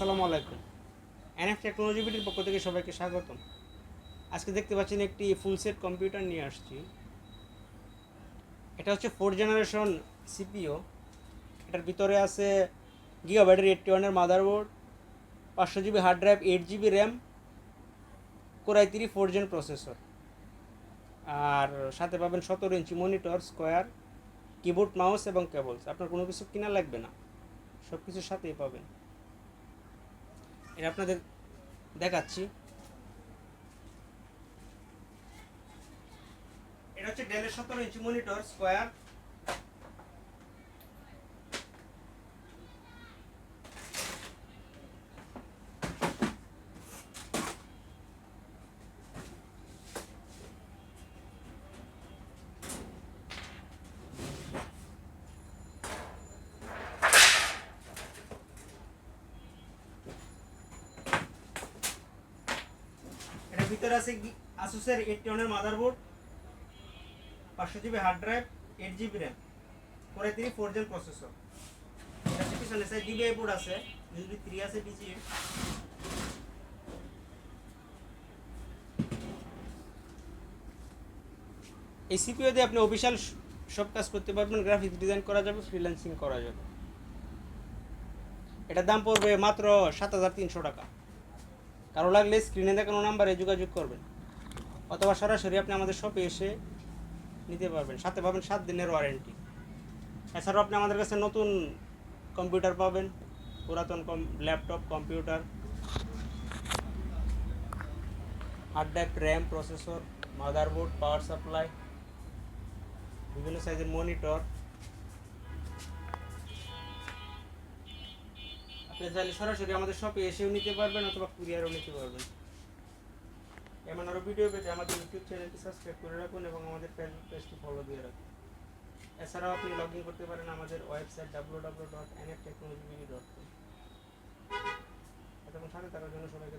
আসসালামু আলাইকুম। NF technology বিটির পক্ষ থেকে সবাইকে স্বাগতম। আজকে দেখতে পাচ্ছেন একটি ফুল সেট কম্পিউটার নিয়ে আসছি। এটা হচ্ছে ফোর জেনারেশন সিপিও এটার ভিতরে আছে গিগাবাইটের এইটটি ওয়ানের মাদারবোর্ড পাঁচশো GB hard drive eight GB RAM core i three four gen processor আর সাথে পাবেন সতেরো ইঞ্চি মনিটর স্কোয়ার কিবোর্ড মাউস এবং কেবলস আপনার কোনো কিছু কিনা লাগবে না। সব কিছুর সাথেই পাবেন। এটা আপনাদের দেখাচ্ছি। এটা হচ্ছে ডেলের সতেরো ইঞ্চি মনিটর স্কোয়ার ভিতরে আছে আসুসের এইট ওয়ানের মাদারবোর্ড পাঁচশো GB hard drive eight GB RAM four three four gen processor এটা পিছনে সাইড ডিবিআই বোর্ড আছে ইউবি থ্রি আছে ডিজি এই সিপিও দিয়ে আপনি অফিসিয়াল সব কাজ করতে পারবেন গ্রাফিক্স ডিজাইন করা যাবে ফ্রিল্যান্সিং করা যাবে। এটার দাম পড়বে মাত্র সাত হাজার তিনশো টাকা। কারও লাগলে স্ক্রিনে দেখানো নাম্বারে যোগাযোগ করবেন। অথবা সরাসরি আপনি আমাদের শপে এসে নিতে পারবেন। সাথে পাবেন সাত দিনের ওয়ারেন্টি এছাড়াও আপনি আমাদের কাছে নতুন কম্পিউটার পাবেন। পুরাতন কম laptop computer hard drive RAM processor motherboard power supply বিভিন্ন সাইজের মনিটর চাইলে সরাসরি আমাদের শপে এসেও নিতে পারবেন অথবা কুরিয়ারও নিতে পারবেন। এমন আরও ভিডিও পেতে আমাদের ইউটিউব চ্যানেলটি সাবস্ক্রাইব করে রাখুন এবং আমাদের ফেসবুক পেজটি ফলো দিয়ে রাখুন। এছাড়াও আপনি লগ ইন করতে পারেন আমাদের website W W dot N F technology dot com এতক্ষণ সাথে থাকার জন্য সবাইকে